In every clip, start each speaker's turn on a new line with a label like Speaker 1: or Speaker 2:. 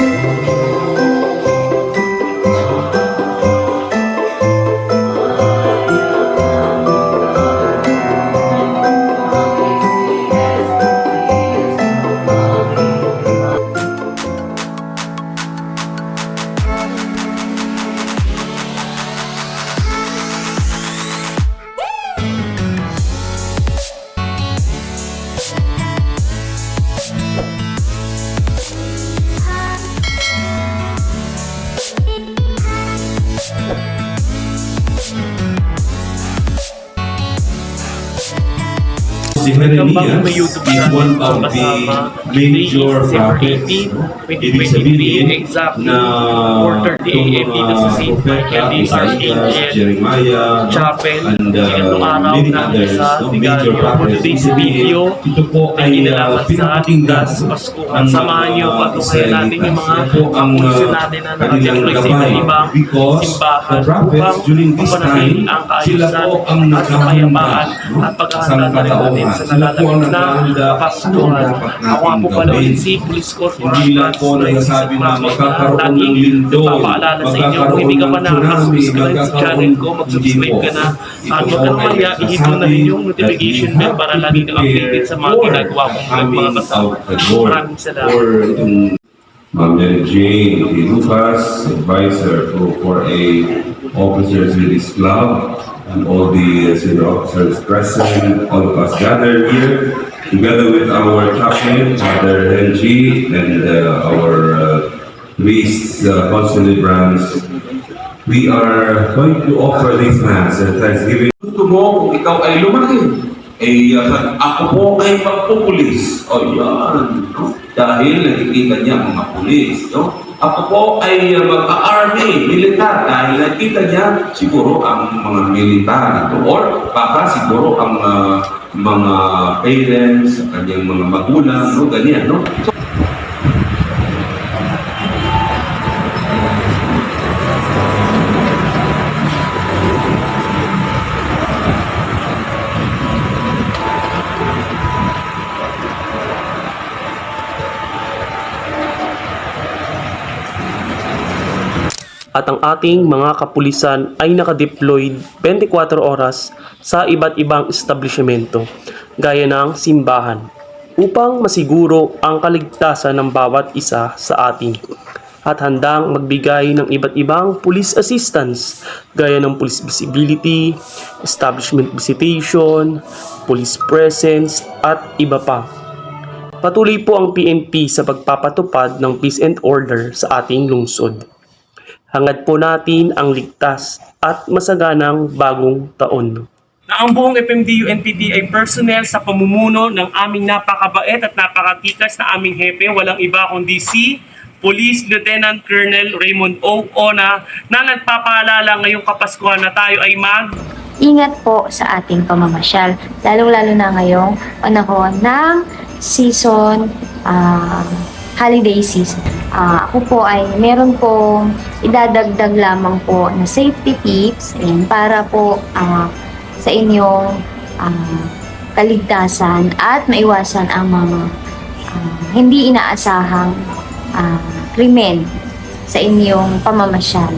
Speaker 1: Música Si Jeremias is one of the major prophets.
Speaker 2: 18,
Speaker 1: no? Ibig
Speaker 2: 2023,
Speaker 1: sabihin na
Speaker 2: 4:30 AM dito sa St. Michael the
Speaker 1: Isaiah, Jeremiah, and uh,
Speaker 2: Itong
Speaker 1: many others, no? Major prophets. Ibig sabihin, ito po
Speaker 2: ay
Speaker 1: uh,
Speaker 2: sa
Speaker 1: pinakinggan
Speaker 2: ating Pasko.
Speaker 1: ng
Speaker 2: At samahan niyo
Speaker 1: mga
Speaker 2: patukayan natin yung mga
Speaker 1: ang, uh,
Speaker 2: natin na
Speaker 1: kanilang
Speaker 2: nakadeploy sa ibang
Speaker 1: Because
Speaker 2: simbahan
Speaker 1: the prophets
Speaker 2: upang
Speaker 1: during this time,
Speaker 2: ang
Speaker 1: sila
Speaker 2: kaayusan
Speaker 1: po ang
Speaker 2: at kapayapaan at paghahanda natin. Sa nalalapit na Kapaskuhan. Ako nga po pala ulit si Police Corporal
Speaker 1: Hindi lang po nagsasabi na magkakaroon ng lindol,
Speaker 2: Papaalala sa inyo kung hindi ka pa nakaka-subscribe sa channel ko, mag-subscribe ka na. At huwag ka na maya, ihit mo na rin yung notification bell para lagi kang updated sa mga ginagawa kong mga kasama. Maraming salamat.
Speaker 1: Ma'am Mary Jane T. Lucas, advisor to, for a officers release club, and all the uh, senior officers present, all of us gathered here, together with our chaplain, Father Renji, and uh, our uh, priests, uh, concelebrants, we are going to offer these mass and thanksgiving.
Speaker 3: Gusto mo kung ikaw ay lumaki. Eh, uh, ako po ay magpupulis. O yan, no? Dahil nakikita niya mga pulis, no? Ako po ay uh, mag-army, militar, dahil nakita niya siguro ang mga militar ito. Or baka siguro ang uh, mga parents, ang kanyang mga magulang, no? Ganyan, no? So,
Speaker 2: at ang ating mga kapulisan ay nakadeployed 24 oras sa iba't ibang establishmento gaya ng simbahan upang masiguro ang kaligtasan ng bawat isa sa atin at handang magbigay ng iba't ibang police assistance gaya ng police visibility, establishment visitation, police presence at iba pa. Patuloy po ang PNP sa pagpapatupad ng peace and order sa ating lungsod. Hangad po natin ang ligtas at masaganang bagong taon. Na ang buong FMDU NPD ay personnel sa pamumuno ng aming napakabait at napakatikas na aming hepe, walang iba kundi si Police Lieutenant Colonel Raymond O. Ona na nagpapaalala ngayong Kapaskuhan na tayo ay mag
Speaker 4: ingat po sa ating pamamasyal, lalong-lalo na ngayong panahon ng season, ah, holiday season. Ah, ako po ay meron pong idadagdag lamang po na safety tips ayan, para po ah, sa inyong ah, kaligtasan at maiwasan ang mga ah, hindi inaasahang ah, krimen sa inyong pamamasyal.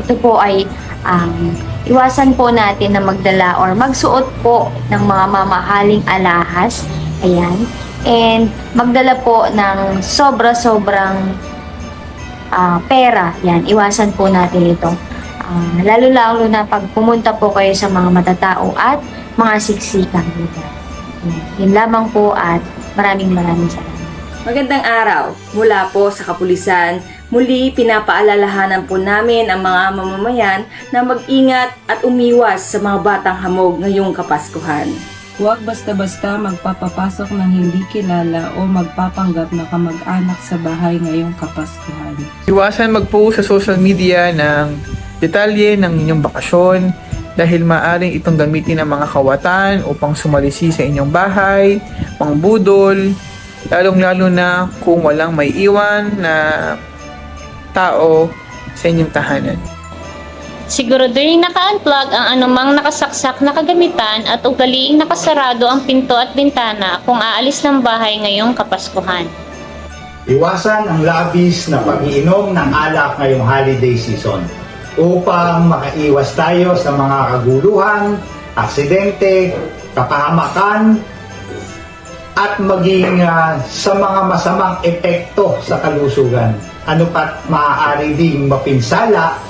Speaker 4: Ito po ay um, iwasan po natin na magdala or magsuot po ng mga mamahaling alahas. Ayan. And magdala po ng sobra-sobrang ah, pera. Yan, iwasan po natin ito. Ah, lalo-lalo na pag pumunta po kayo sa mga matatao at mga lugar. Yan, yun lamang po at maraming maraming salamat.
Speaker 5: Magandang araw mula po sa Kapulisan. Muli pinapaalalahanan po namin ang mga mamamayan na mag-ingat at umiwas sa mga batang hamog ngayong Kapaskuhan.
Speaker 6: Huwag basta-basta magpapapasok ng hindi kilala o magpapanggap na kamag-anak sa bahay ngayong Kapaskuhan.
Speaker 7: Iwasan magpost sa social media ng detalye ng inyong bakasyon dahil maaring itong gamitin ng mga kawatan upang sumalisi sa inyong bahay, pangbudol, lalong-lalo na kung walang may iwan na tao sa inyong tahanan.
Speaker 8: Siguraduhin naka-unplug ang anumang nakasaksak na kagamitan at ugaliing nakasarado ang pinto at bintana kung aalis ng bahay ngayong Kapaskuhan.
Speaker 9: Iwasan ang labis na pag-iinom ng alak ngayong holiday season upang makaiwas tayo sa mga kaguluhan, aksidente, kapahamakan, at maging ah, sa mga masamang epekto sa kalusugan. Ano pat maaari ding mapinsala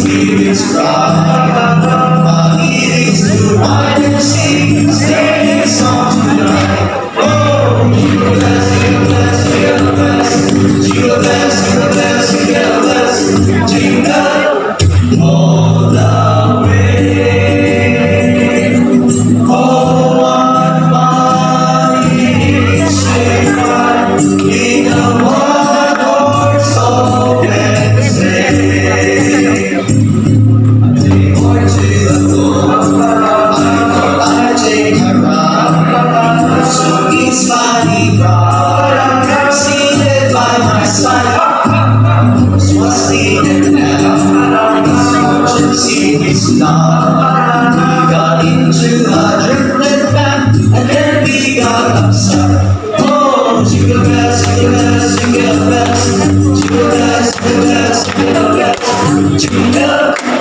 Speaker 9: see this love. into a drifted back, and then we got upside. Oh, jingle bells, jingle bells, jingle bells, jingle bells, jingle bells, jingle bells.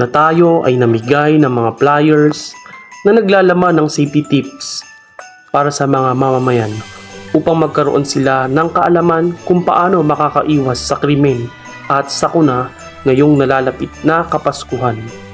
Speaker 2: Na tayo ay namigay ng mga flyers na naglalaman ng safety tips para sa mga mamamayan upang magkaroon sila ng kaalaman kung paano makakaiwas sa krimen at sakuna ngayong nalalapit na Kapaskuhan.